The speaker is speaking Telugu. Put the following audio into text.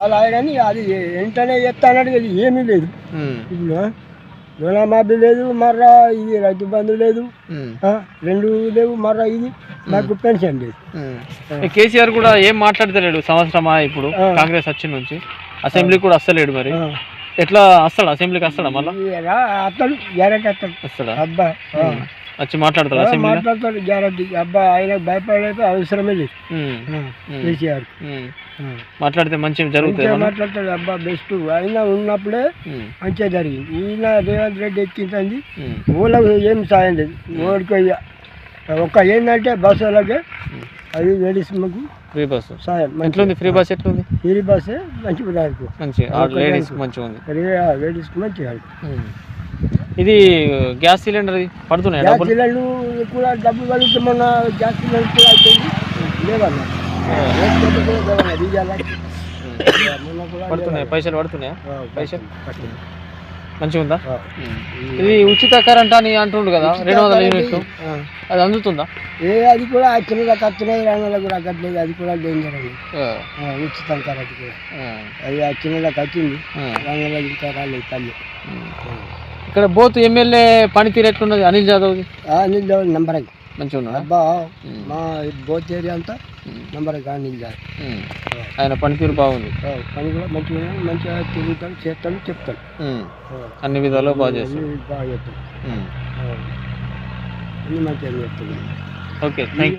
అలా కానీ అది వెంటనే చెప్తానని అది ఏమీ లేదు. రుణమాఫీ లేదు మర్రా ఇది రైతు బంధు లేదు. రెండు లేవు మర్రా ఇది నాకు పెన్షన్ లేదు. కేసీఆర్ కూడా ఏం మాట్లాడతలేడు సంవత్సరమా ఇప్పుడు. కాంగ్రెస్ వచ్చి నుంచి? అసెంబ్లీ కూడా వస్తలేడు మరి. ఎట్లా వస్తాడు? అసెంబ్లీకి వస్తాడా మళ్ళా? అతడు గ్యారెంటీ అతడు. వస్తాడా? అబ్బా. వచ్చి మాట్లాడతాడు ఆ, అసెంబ్లీలో? మాట్లాడతాడు గ్యారెంటీ. అబ్బా ఆయనకు భయపడలేదు అవసరమే లేదు. కేసీఆర్. మాట్లాడితే మంచిగా జరుగుతుంది? మాట్లాడతాడు. అబ్బా బెస్ట్ ఆయన ఉన్నప్పుడే మంచిగా జరిగింది. ఈయన రేవంత్ రెడ్డి ఎక్కించింది ఉమ్, ఊళ్ళకు ఏం సాయం లేదు. ఓడికి ఒక ఏంటంటే బస్సు వాళ్ళకి అది లేడీస్ మాకు ఫ్రీ బస్సు. సాయం. ఎట్లుంది? ఫ్రీ బస్ ఎట్లుంది? ఫ్రీ బస్సే మంచిగా మంచిగా లేడీస్ మంచిగా ఉంది. లేడీస్ మంచిగా. ఇది గ్యాస్ సిలిండర్ పడుతున్నాయి? గ్యాస్ సిలిండర్ కూడా డబ్బులు కలిగితే మొన్న గ్యాస్ సిలిండర్ కూడా అయిపోయింది. లేవన్నా. పడుతున్నాయి? పైసలు పడుతున్నాయా? పైసలు. మంచిగా ఉందా. ఇది ఉచిత కరెంట్ అని అంటుండు కదా రెండు వందల యూనిట్లు. అది అందుతుందా? ఏ అది కూడా ఆ చిన్నలకు వస్తున్నాయి రానులకు కూడా అక్కట్లేదు అది కూడా డేంజర్ అండి. ఉచితం కరెంట్ కూడా. అది ఆ వచ్చింది ఆ. రానులకు ఇంకా రాలేదు తల్లి. ఇక్కడ బోత్ ఎమ్మెల్యే పనితీరు ఎట్లున్నది? అనిల్ జాదవ్ది? ఆ నీళ్ళు నంబర్ మంచిగా ఉన్నాడా అబ్బా. మా బోత్ ఏరియా అంతా. నంబర్ నీళ్ళు ఉమ్. ఆయన పనితీరు బాగుంది పని కూడా మంచిగా మంచిగా తిరుగుతాడు చేస్తాడు చెప్తాడు. ఆ. అన్ని విధాలు బాగా చేస్తాడు బాగా చెప్తాడు. అన్ని మంచిగా చెప్తాడు ఓకే థ్యాంక్